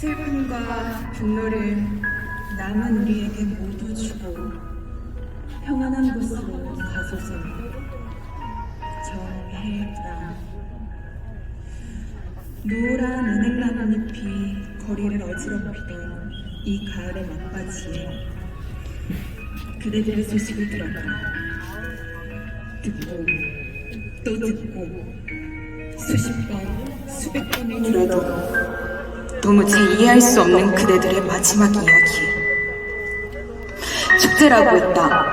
슬픔과 분노를 남은 우리에게 모두 주고 평안한 곳으로 가소서. 정혜랑 노란 은행나무 잎이 거리를 어지럽히던 이 가을의 막바지에 그대들의 소식을 들었다 듣고 또 듣고 수십 번 수백 번을 들어 도 도무지 이해할 수 없는 그대들의 마지막 이야기. 축제라고 했다.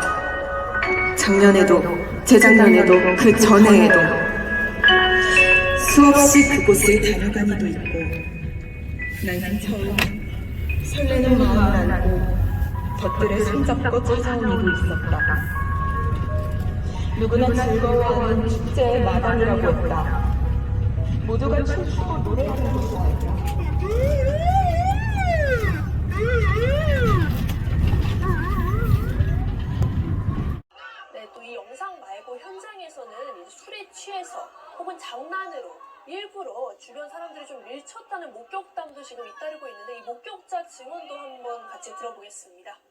작년에도 재작년에도 그 전해에도. 수없이 그곳을 다녀간 이도 있고 난 처음 설레는 마음을 안고 젖들에 손잡고 찾아온 이도 있었다. 누구나 즐거워하는 축제의 마당이라고 했다 모두가 춤추고 노래하는 네, 또이 영상 말고 현장에서는 술에 취해서 혹은 장난으로 일부러 주변 사람들이 좀 밀쳤다는 목격담도 지금 잇따르고 있는데 이 목격자 증언도 한번 같이 들어보겠습니다.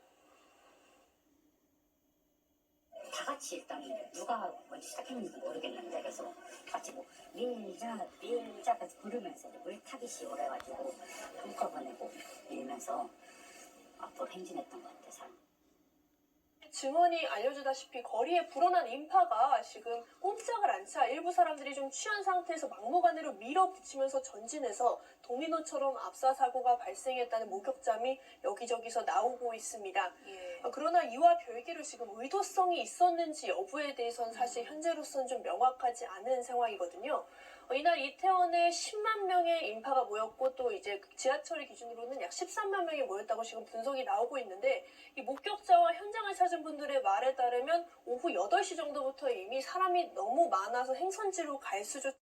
다 같이 일단 누가 먼저 시작했는지 모르겠는데 그래서 같이 뭐 밀자 밀자 해서 부르면서 물타기시 오래가지고 한꺼번에 밀면서 앞으로 행진했던 것 같아요. 증언이 알려주다시피 거리에 불어난 인파가 지금 꼼짝을 않자 일부 사람들이 좀 취한 상태에서 막무가내로 밀어붙이면서 전진해서 도미노처럼 압사 사고가 발생했다는 목격담이 여기저기서 나오고 있습니다. 어, 그러나 이와 별개로 지금 의도성이 있었는지 여부에 대해서는 사실 현재로서는 좀 명확하지 않은 상황이거든요. 어, 이날 이태원에 10만 명의 인파가 모였고 또 이제 지하철 기준으로는 약 13만 명이 모였다고 지금 분석이 나오고 있는데 이 목격자와 현장을 찾은 분들의 말에 따르면 오후 8시 정도부터 이미 사람이 너무 많아서 행선지로 갈 수조차